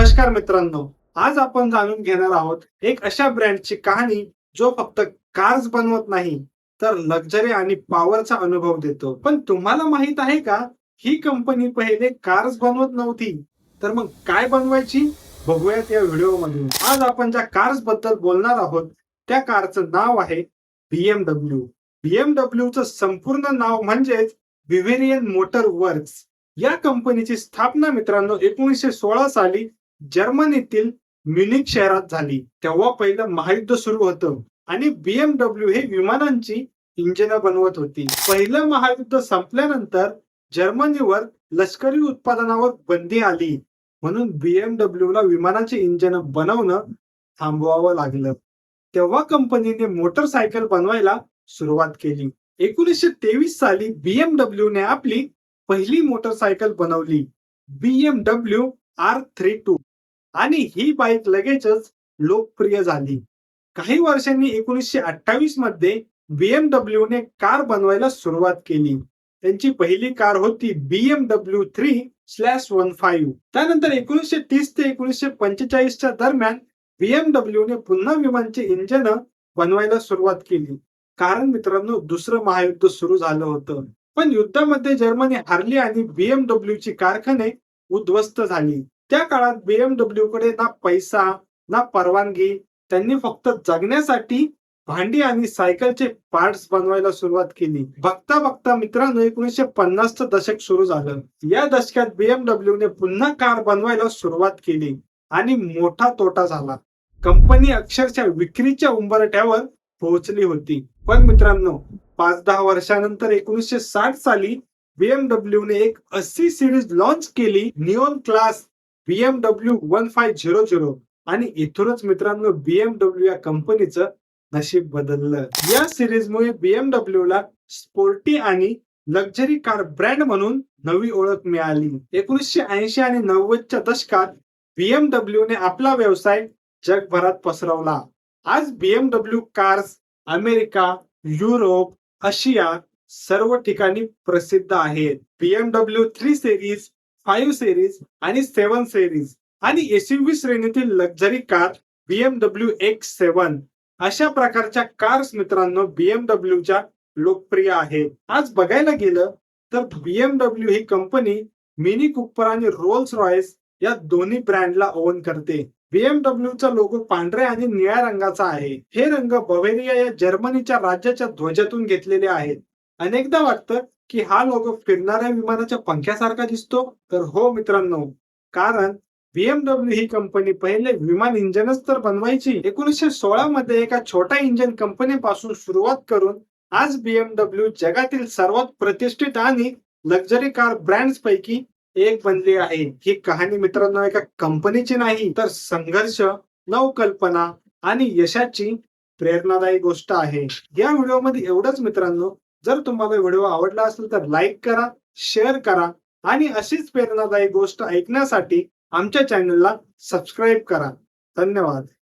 नमस्कार मित्रांनो आज आपण जाणून घेणार आहोत एक अशा ब्रँडची कहाणी जो फक्त कार्स बनवत नाही तर लक्झरी आणि पॉवरचा अनुभव देतो. पण तुम्हाला माहीत आहे का ही कंपनी पहिले कार्स बनवत नव्हती. तर मग काय बनवायची? बघूयात या व्हिडिओ मधून आज आपण ज्या कार्सबद्दल बोलणार आहोत त्या कारचं नाव आहे बीएमडब्ल्यू बीएमडब्ल्यू चं संपूर्ण नाव म्हणजेच विव्हेरियन मोटर वर्क्स या कंपनीची स्थापना मित्रांनो एकोणीसशे सोळा साली जर्मनीतील म्युनिक शहरात झाली. तेव्हा पहिलं महायुद्ध सुरू होतं आणि बीएमडब्ल्यू हे विमानांची इंजिन बनवत होती. पहिलं महायुद्ध संपल्यानंतर जर्मनीवर लष्करी उत्पादनावर बंदी आली. म्हणून बीएमडब्ल्यू ला विमानाचे इंजिन बनवणं थांबवावं लागलं. तेव्हा कंपनीने मोटरसायकल बनवायला सुरुवात केली. एकोणीसशे तेवीस साली बीएमडब्ल्यू ने आपली पहिली मोटरसायकल बनवली. बीएमडब्ल्यू आर थ्री टू आणि ही बाईक लगेचच लोकप्रिय झाली. काही वर्षांनी एकोणीसशे अठ्ठावीसमध्ये बीएमडब्ल्यू ने कार बनवायला सुरुवात केली. त्यांची पहिली कार होती BMW three slash one five त्यानंतर एकोणीसशे तीस ते एकोणीसशे पंचेचाळीसच्या दरम्यान बीएमडब्ल्यू ने पुन्हा विमानचे इंजन बनवायला सुरुवात केली. कारण मित्रांनो दुसरं महायुद्ध सुरू झालं होतं. पण युद्धामध्ये जर्मनी हारली आणि बीएमडब्ल्यू ची कारखाने उद्ध्वस्त झाली. त्या काळात बीएमडब्ल्यू कडे ना पैसा ना परवानगी त्यांनी फक्त जगण्यासाठी भांडी आणि सायकलचे पार्ट्स बनवायला सुरुवात केली. बघता बघता मित्रांनो एकोणीसशे पन्नासचं दशक सुरू झालं. या दशकात बीएमडब्ल्यू ने पुन्हा कार बनवायला सुरुवात केली आणि मोठा तोटा झाला. कंपनी अक्षरशः विक्रीच्या उंबरठ्यावर पोहोचली होती. पण मित्रांनो पाच दहा वर्षानंतर एकोणीसशे साठ साली बीएमडब्ल्यू ने एक अस्सी सिरीज लॉन्च केली neon class BMW one five zero zero आणि इथूनच मित्रांनो बीएमडब्ल्यू या कंपनीचं नशीब बदललं. या सिरीजमुळे बीएमडब्ल्यू ला स्पोर्टी आणि लक्झरी कार ब्रँड म्हणून नवी ओळख मिळाली. एकोणीसशे ऐंशी आणि नव्वदच्या दशकात बीएमडब्ल्यू ने आपला व्यवसाय जगभरात पसरवला. आज BMW cars America Europe Asia सर्व ठिकाणी प्रसिद्ध आहेत. BMW three series five series आणि सेवन सिरीज आणि एसयूव्ही श्रेणीतील luxury car BMW X seven अशा प्रकारच्या कार्स मित्रांनो बीएमडब्ल्यूच्या लोकप्रिय आहेत. आज बघायला गेलं तर बीएमडब्ल्यू ही कंपनी मिनी कुपर आणि रोल्स रॉयस या दोन्ही ब्रँडला ओन करते. बीएमडब्ल्यूचा लोगो पांढऱ्या आणि निळ्या रंगाचा आहे. हे रंग बवेरिया या जर्मनीच्या राज्याच्या ध्वजातून घेतलेले आहेत. अनेकदा वाटतं की हा लोगो फिरणाऱ्या विमानाच्या पंख्यासारखा दिसतो. तर हो मित्रांनो कारण बीएमडब्ल्यू ही कंपनी पहिले विमान इंजिनच तर बनवायची. एकोणीसशे सोळा मध्ये एका छोट्या इंजिन कंपनीपासून सुरुवात करून आज बीएमडब्ल्यू जगातील सर्वात प्रतिष्ठित आणि लक्झरी कार ब्रँड्स पैकी एक बनली आहे. ही कहाणी मित्रांनो एका कंपनीची नाही तर संघर्ष नवकल्पना आणि यशाची प्रेरणादायी गोष्ट आहे. या व्हिडिओमध्ये एवढंच मित्रांनो. जर तुम्हाला व्हिडिओ आवडला असेल तर लाईक करा शेअर करा आणि अशीच प्रेरणादायी गोष्ट ऐकण्यासाठी आमच्या चॅनलला सबस्क्राईब करा. धन्यवाद.